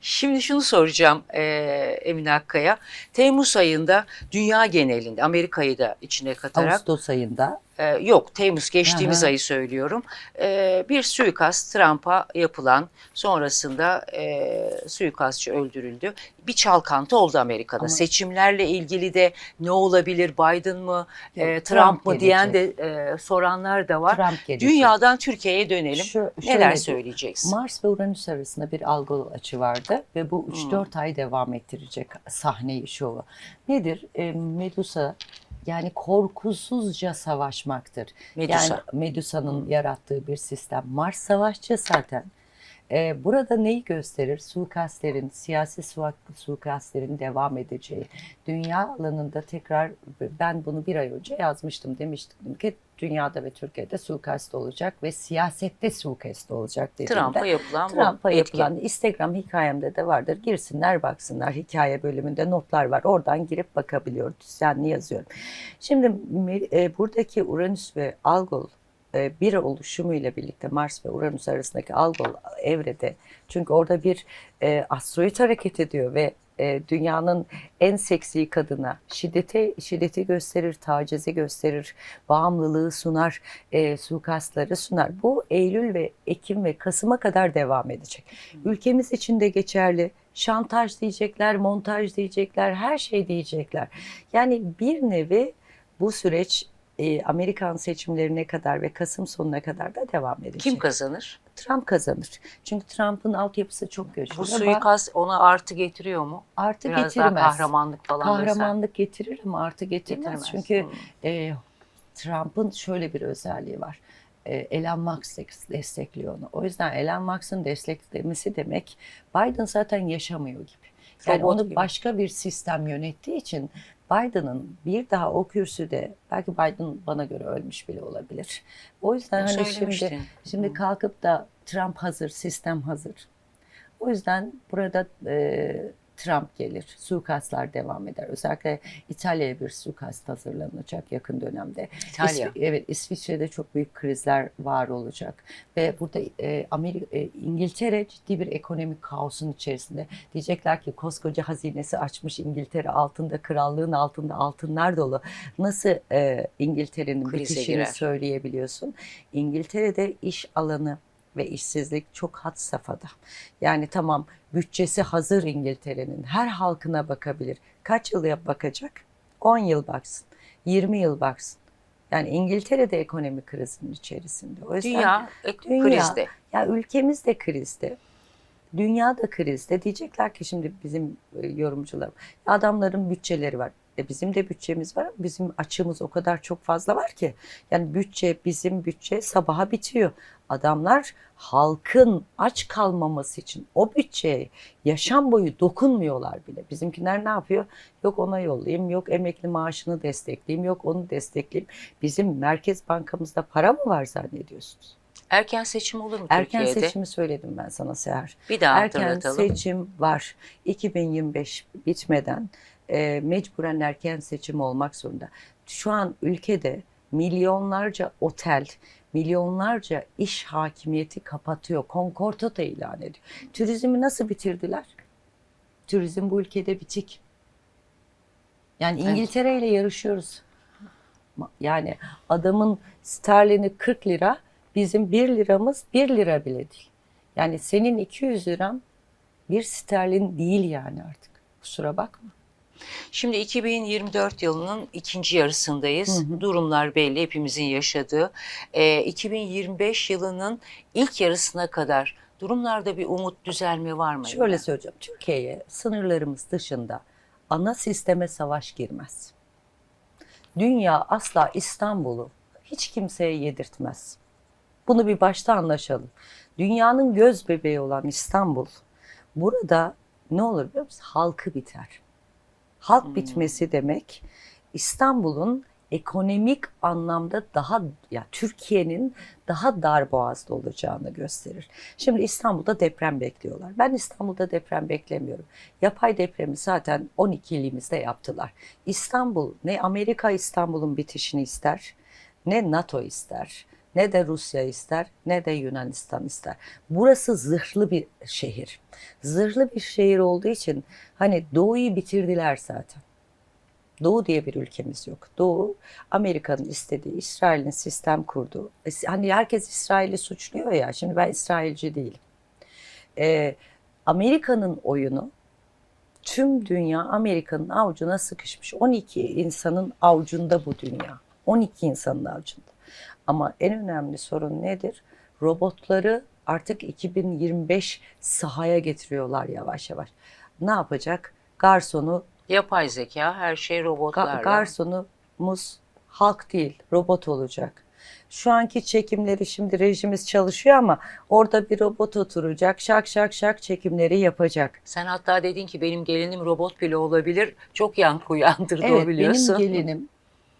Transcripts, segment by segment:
Şimdi şunu soracağım. E, Emine Akkaya. Temmuz ayında dünya genelinde Amerika'yı da içine katarak Ağustos ayında e, yok Temmuz geçtiğimiz Aha. ayı söylüyorum. E, bir suikast Trump'a yapılan sonrasında e, suikastçı öldürüldü. Bir çalkantı oldu Amerika'da. Ama- Seçimlerle ilgili de ne olabilir Biden mı e, Yok, Trump, Trump mı diyen de gelecek. e, soranlar da var. Trump gelecek. Dünyadan Türkiye'ye dönelim. Şu- Neler söyleyeceksin? Mars ve Uranüs arasında bir algı açı vardı ve bu Hmm. 3-4 ay devam ettirecek sahneyi, şovu. Nedir? E, Medusa yani korkusuzca savaşmaktır. Medusa. Yani Medusa'nın yarattığı bir sistem. Mars savaşçı zaten. E, burada neyi gösterir? Suikastlerin, siyasi su- suikastlerin devam edeceği. Dünya alanında tekrar ben bunu bir ay önce yazmıştım. Demiştim ki dünyada ve Türkiye'de suikast olacak ve siyasette suikast olacak dediğimde. Trump'a yapılan Trump'a yapılan Instagram hikayemde de vardır. Girsinler baksınlar. Hikaye bölümünde notlar var. Oradan girip bakabiliyor. Düzenli yazıyorum. Şimdi e, buradaki Uranüs ve Algol bir oluşumuyla birlikte Mars ve Uranüs arasındaki Algol evrede çünkü orada bir e, asteroid hareket ediyor ve e, dünyanın en seksi kadına şiddeti şiddeti gösterir, tacizi gösterir, bağımlılığı sunar, e, suikastları sunar. Bu Eylül ve Ekim ve Kasım'a kadar devam edecek. Ülkemiz için de geçerli. Şantaj diyecekler, montaj diyecekler, her şey diyecekler. Yani bir nevi bu süreç e, Amerikan seçimlerine kadar ve Kasım sonuna kadar da devam edecek. Kim kazanır? Trump kazanır. Çünkü Trump'ın altyapısı çok güçlü. Bu suikast ona artı getiriyor mu? artı Biraz getirmez. daha kahramanlık falan. Kahramanlık getirir ama artı getirmez. Getirmez. Çünkü Hmm. e, Trump'ın şöyle bir özelliği var. E, Elon Musk des- destekliyor onu. O yüzden Elon Musk'ın desteklemesi demek Biden zaten yaşamıyor gibi. Yani Robot onu gibi. başka bir sistem yönettiği için Biden'ın bir daha o kürsüde belki Biden bana göre ölmüş bile olabilir. O yüzden hani şimdi şimdi kalkıp da Trump hazır, sistem hazır. O yüzden burada e, Trump gelir, suikastlar devam eder. Özellikle İtalya'ya bir suikast hazırlanacak yakın dönemde. İtalya. İsvi- evet, İsviçre'de çok büyük krizler var olacak ve burada e, Amerika, e, İngiltere ciddi bir ekonomik kaosun içerisinde. Diyecekler ki koskoca hazinesi açmış İngiltere altında, krallığın altında altınlar dolu. Nasıl e, İngiltere'nin bitişini girer. söyleyebiliyorsun? İngiltere'de iş alanı ve işsizlik çok had safhada. Yani tamam bütçesi hazır İngiltere'nin. Her halkına bakabilir. Kaç yıl bakacak? 10 yıl baksın. 20 yıl baksın. Yani İngiltere'de ekonomik krizin içerisinde. O yüzden Dünya, ek- Dünya. krizde. ya ülkemiz de krizde. Dünya da krizde. Diyecekler ki şimdi bizim e, yorumcular adamların bütçeleri var. E bizim de bütçemiz var bizim açığımız o kadar çok fazla var ki. Yani bütçe bizim bütçe sabaha bitiyor. Adamlar halkın aç kalmaması için o bütçeye yaşam boyu dokunmuyorlar bile. Bizimkiler ne yapıyor? Yok ona yollayayım, yok emekli maaşını destekleyeyim, yok onu destekleyeyim. Bizim Merkez Bankamızda para mı var zannediyorsunuz? Erken seçim olur mu Erken Türkiye'de? seçimi söyledim ben sana Seher. Bir daha Erken hatırlatalım. seçim var. 2025 bitmeden e, mecburen erken seçim olmak zorunda. Şu an ülkede milyonlarca otel, milyonlarca iş hakimiyeti kapatıyor. Konkordato ilan ediyor. Turizmi nasıl bitirdiler? Turizm bu ülkede bitik. Yani Evet. İngiltere ile yarışıyoruz. Yani adamın sterlini 40 lira, bizim 1 liramız 1 lira bile değil. Yani senin 200 liran bir sterlin değil yani artık. Kusura bakma. Şimdi 2024 yılının ikinci yarısındayız. Hı hı. Durumlar belli hepimizin yaşadığı. Ee, 2025 yılının ilk yarısına kadar durumlarda bir umut düzelme var mı? Şöyle söyleyeceğim. Türkiye'ye sınırlarımız dışında ana sisteme savaş girmez. Dünya asla İstanbul'u hiç kimseye yedirtmez. Bunu bir başta anlaşalım. Dünyanın göz bebeği olan İstanbul burada ne olur biliyor musun? Halkı biter. Halk Hmm. bitmesi demek İstanbul'un ekonomik anlamda daha ya Türkiye'nin daha dar boğazda olacağını gösterir. Şimdi İstanbul'da deprem bekliyorlar. Ben İstanbul'da deprem beklemiyorum. Yapay depremi zaten 12 ilimizde yaptılar. İstanbul ne Amerika İstanbul'un bitişini ister ne NATO ister ne de Rusya ister ne de Yunanistan ister. Burası zırhlı bir şehir. Zırhlı bir şehir olduğu için hani doğuyu bitirdiler zaten. Doğu diye bir ülkemiz yok. Doğu Amerika'nın istediği, İsrail'in sistem kurduğu. E, Hani herkes İsrail'i suçluyor ya. Şimdi ben İsrailci değilim. Ee, Amerika'nın oyunu tüm dünya Amerika'nın avucuna sıkışmış. 12 insanın avucunda bu dünya. 12 insanın avucunda. Ama en önemli sorun nedir? Robotları artık 2025 sahaya getiriyorlar yavaş yavaş. Ne yapacak? Garsonu Yapay zeka her şey Ga- robotlarla. garsonumuz halk değil, robot olacak. Şu anki çekimleri şimdi rejimiz çalışıyor ama orada bir robot oturacak, şak şak şak çekimleri yapacak. Sen hatta dedin ki benim gelinim robot bile olabilir. Çok yankı uyandırdı o Evet, biliyorsun. benim gelinim,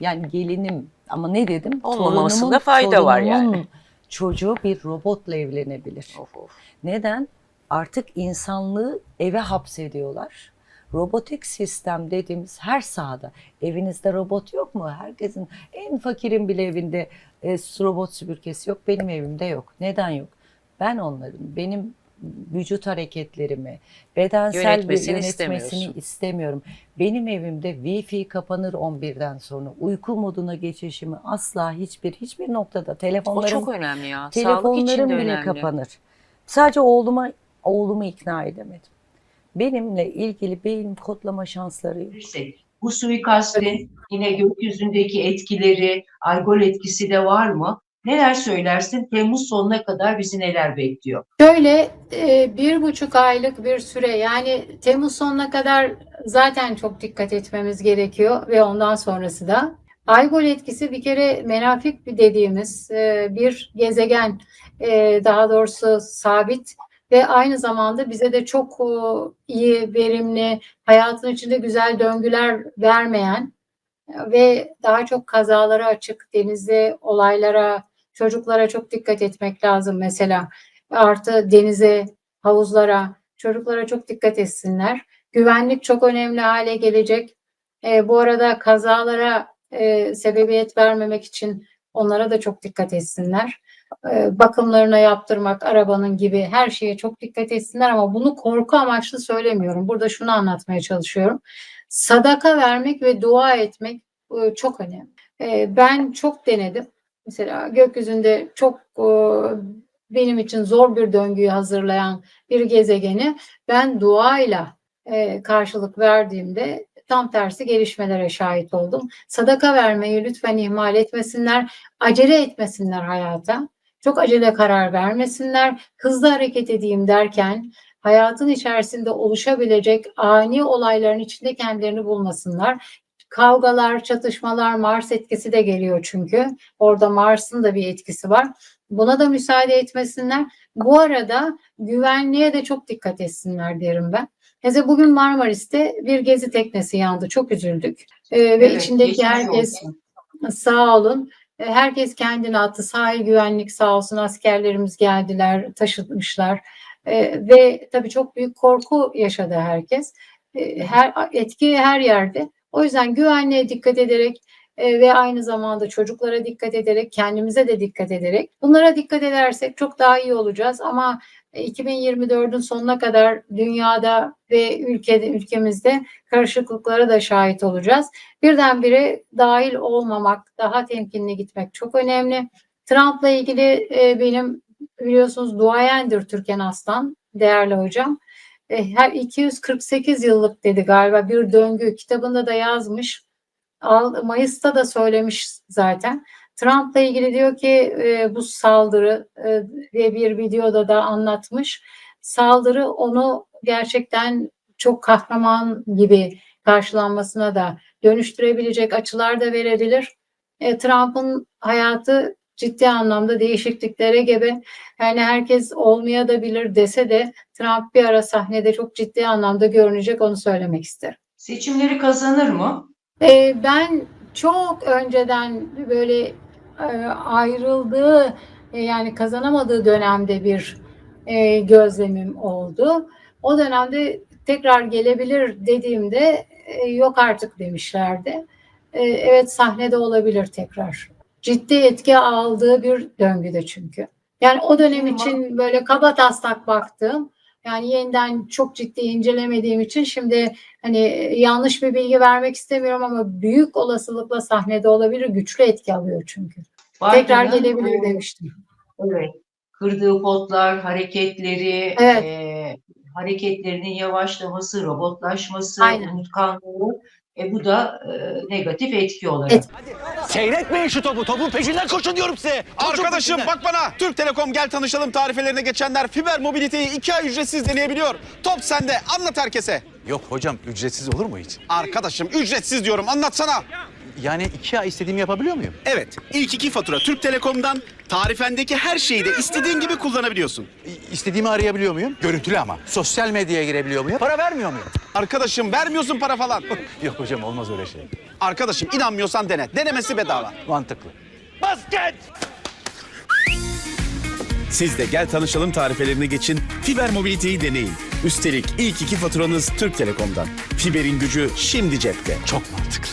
yani gelinim ama ne dedim? Olmamasında fayda var yani. Çocuğu bir robotla evlenebilir. Of of. Neden? Artık insanlığı eve hapsediyorlar. Robotik sistem dediğimiz her sahada. Evinizde robot yok mu? Herkesin en fakirin bile evinde e, robot süpürgesi yok. Benim evimde yok. Neden yok? Ben onların benim vücut hareketlerimi, bedensel Yönetmesini yönetmesini istemiyorum. Benim evimde Wi-Fi kapanır 11'den sonra. Uyku moduna geçişimi asla hiçbir hiçbir noktada O telefonlarım çok önemli ya. Sağlık için Telefonlarım de bile önemli. kapanır. Sadece oğluma oğlumu ikna edemedim. Benimle ilgili beyin kodlama şansları yok. Bu suikastin yine gökyüzündeki etkileri, algol etkisi de var mı? Neler söylersin? Temmuz sonuna kadar bizi neler bekliyor? Şöyle e, bir buçuk aylık bir süre yani Temmuz sonuna kadar zaten çok dikkat etmemiz gerekiyor ve ondan sonrası da. Algol etkisi bir kere menafik dediğimiz e, bir gezegen e, daha doğrusu sabit ve aynı zamanda bize de çok iyi, verimli, hayatın içinde güzel döngüler vermeyen ve daha çok kazalara açık, denizde olaylara, çocuklara çok dikkat etmek lazım mesela artı denize, havuzlara, çocuklara çok dikkat etsinler. Güvenlik çok önemli hale gelecek. E, bu arada kazalara e, sebebiyet vermemek için onlara da çok dikkat etsinler. E, bakımlarına yaptırmak, arabanın gibi her şeye çok dikkat etsinler ama bunu korku amaçlı söylemiyorum. Burada şunu anlatmaya çalışıyorum. Sadaka vermek ve dua etmek e, çok önemli. E, ben çok denedim. Mesela gökyüzünde çok e, benim için zor bir döngüyü hazırlayan bir gezegeni ben duayla e, karşılık verdiğimde tam tersi gelişmelere şahit oldum. Sadaka vermeyi lütfen ihmal etmesinler, acele etmesinler hayata. Çok acele karar vermesinler, hızlı hareket edeyim derken hayatın içerisinde oluşabilecek ani olayların içinde kendilerini bulmasınlar. Kavgalar, çatışmalar, Mars etkisi de geliyor çünkü. Orada Mars'ın da bir etkisi var. Buna da müsaade etmesinler. Bu arada güvenliğe de çok dikkat etsinler derim ben. Mesela bugün Marmaris'te bir gezi teknesi yandı. Çok üzüldük. Ee, ve Evet, içindeki geçmiş herkes olsun. sağ olun. Ee, Herkes kendini attı. Sahil güvenlik sağ olsun askerlerimiz geldiler, taşımışlar. Ee, ve tabii çok büyük korku yaşadı herkes. Ee, her etki her yerde. O yüzden güvenliğe dikkat ederek e, ve aynı zamanda çocuklara dikkat ederek, kendimize de dikkat ederek bunlara dikkat edersek çok daha iyi olacağız. Ama e, 2024'ün sonuna kadar dünyada ve ülkede ülkemizde karışıklıklara da şahit olacağız. Birdenbire dahil olmamak, daha temkinli gitmek çok önemli. Trump'la ilgili e, benim biliyorsunuz duayendir Türkan Aslan, değerli hocam. E, her 248 yıllık dedi galiba bir döngü kitabında da yazmış. Mayıs'ta da söylemiş zaten. Trump'la ilgili diyor ki e, bu saldırı e, ve bir videoda da anlatmış. Saldırı onu gerçekten çok kahraman gibi karşılanmasına da dönüştürebilecek açılar da verebilir. E, Trump'ın hayatı ciddi anlamda değişikliklere gebe. Yani herkes olmaya da bilir dese de Trump bir ara sahnede çok ciddi anlamda görünecek onu söylemek isterim. Seçimleri kazanır mı? Ee, ben çok önceden böyle e, ayrıldığı e, yani kazanamadığı dönemde bir e, gözlemim oldu. O dönemde tekrar gelebilir dediğimde e, yok artık demişlerdi. E, evet sahnede olabilir tekrar. Ciddi etki aldığı bir döngüde çünkü. Yani o dönem için böyle kaba taslak baktım. Yani yeniden çok ciddi incelemediğim için şimdi hani yanlış bir bilgi vermek istemiyorum ama büyük olasılıkla sahnede olabilir. Güçlü etki alıyor çünkü. Tekrar Bartın'ın, gelebilir demiştim. Evet. Kırdığı potlar, hareketleri, Evet. e, hareketlerinin yavaşlaması, robotlaşması, Aynen. unutkanlığı. E, bu da e, negatif etki olarak. Et- Seyretmeyin şu topu. Topun peşinden koşun diyorum size. Koşun Arkadaşım peşinden. bak bana. Türk Telekom gel tanışalım tarifelerine geçenler fiber mobiliteyi iki ay ücretsiz deneyebiliyor. Top sende anlat herkese. Yok hocam ücretsiz olur mu hiç? Arkadaşım ücretsiz diyorum anlatsana. Yani iki ay istediğimi yapabiliyor muyum? Evet ilk iki fatura Türk Telekom'dan tarifendeki her şeyi de istediğin gibi kullanabiliyorsun. İ- İstediğimi arayabiliyor muyum? Görüntülü ama. Sosyal medyaya girebiliyor muyum? Para vermiyor muyum? Arkadaşım vermiyorsun para falan. Yok hocam olmaz öyle şey. Arkadaşım inanmıyorsan dene. Denemesi bedava. Mantıklı. Basket! Siz de gel tanışalım tarifelerini geçin, fiber mobiliteyi deneyin. Üstelik ilk iki faturanız Türk Telekom'dan. Fiberin gücü şimdi cepte. Çok mantıklı.